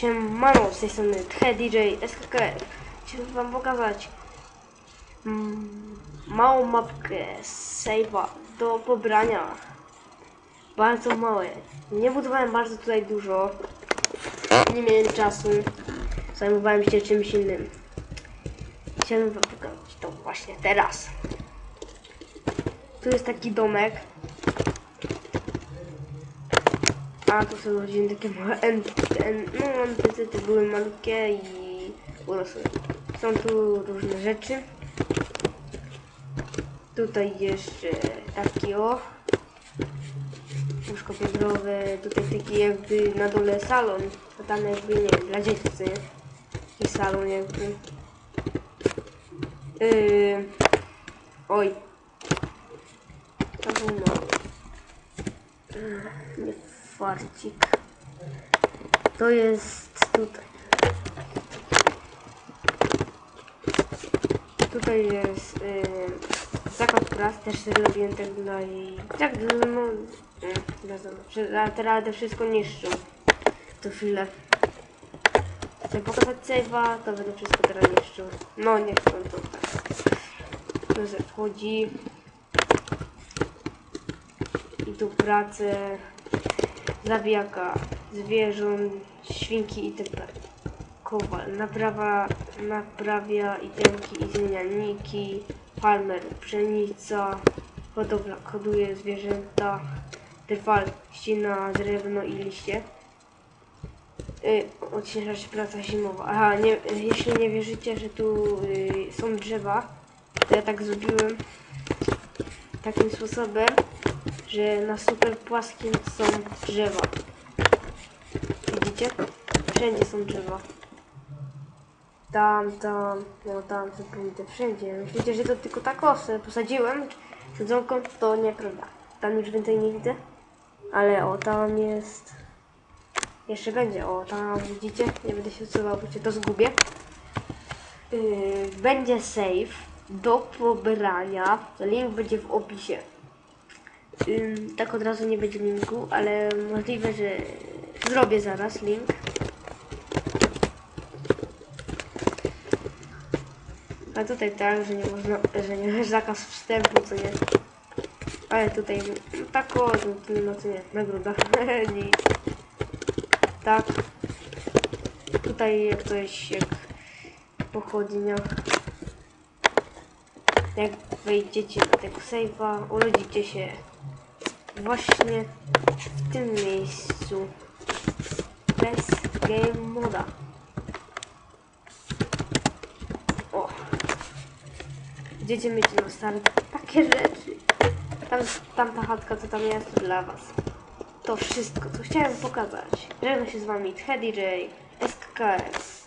Siemano, z tej strony DJ SKKF. Chciałbym wam pokazać mm, małą mapkę save'a do pobrania. Bardzo małe. Nie budowałem bardzo tutaj dużo. Nie miałem czasu. Zajmowałem się czymś innym. Chciałbym wam pokazać to właśnie teraz. Tu jest taki domek. A tu są rodziny takie małe N, N, no NPC były malutkie i urosły. Są tu różne rzeczy. Tutaj jeszcze taki o. Łóżko tutaj taki jakby na dole salon, a tam jakby nie wiem, dla dzieci? Taki salon jakby. Yy, oj. To był mały. Yy, nie farcik. To jest tutaj. Tutaj jest yy, zakład prac, też zrobiłem tak dla jej. Tak, dla- no. Teraz to wszystko niszczą. To chwilę. Chcę pokazać save'a, to będę wszystko teraz niszczył. No niech on to tak. Se wchodzi. I tu pracę zabijaka, zwierząt, świnki itp. Kowal, naprawa, naprawia itemki i zmienianniki, farmer, pszenica, hodowla, koduje zwierzęta, trwal, ścina, drewno i liście. Y, odśnieżać praca zimowa. Aha, nie, jeśli nie wierzycie, że tu y, są drzewa, to ja tak zrobiłem takim sposobem, że na super płaskim są drzewa. Widzicie? Wszędzie są drzewa. Tam, tam, no tam, co pójdę, wszędzie. Myślicie, że to tylko tak osę posadziłem siedzonką? To nieprawda. Tam już więcej nie widzę. Ale o, tam jest... Jeszcze będzie, o, tam widzicie? Nie będę się odsuwał, bo cię to zgubię. Yy, będzie save do pobrania. Link będzie w opisie. Tak od razu nie będzie linku, ale możliwe, że zrobię zaraz link. A tutaj tak, że nie można, że nie zakaz wstępu, co nie. Ale tutaj no, tak o, nie ma co nie, nagroda. Tak. Tutaj jak coś, jak pochodnia. Jak wejdziecie do tego save'a, urodzicie się właśnie w tym miejscu bez game moda. O. Będziecie mieć na start takie rzeczy. Tam, tamta chatka, co tam jest, dla was. To wszystko, co chciałem pokazać. Żegnam się z wami, Teddy J, SKKS.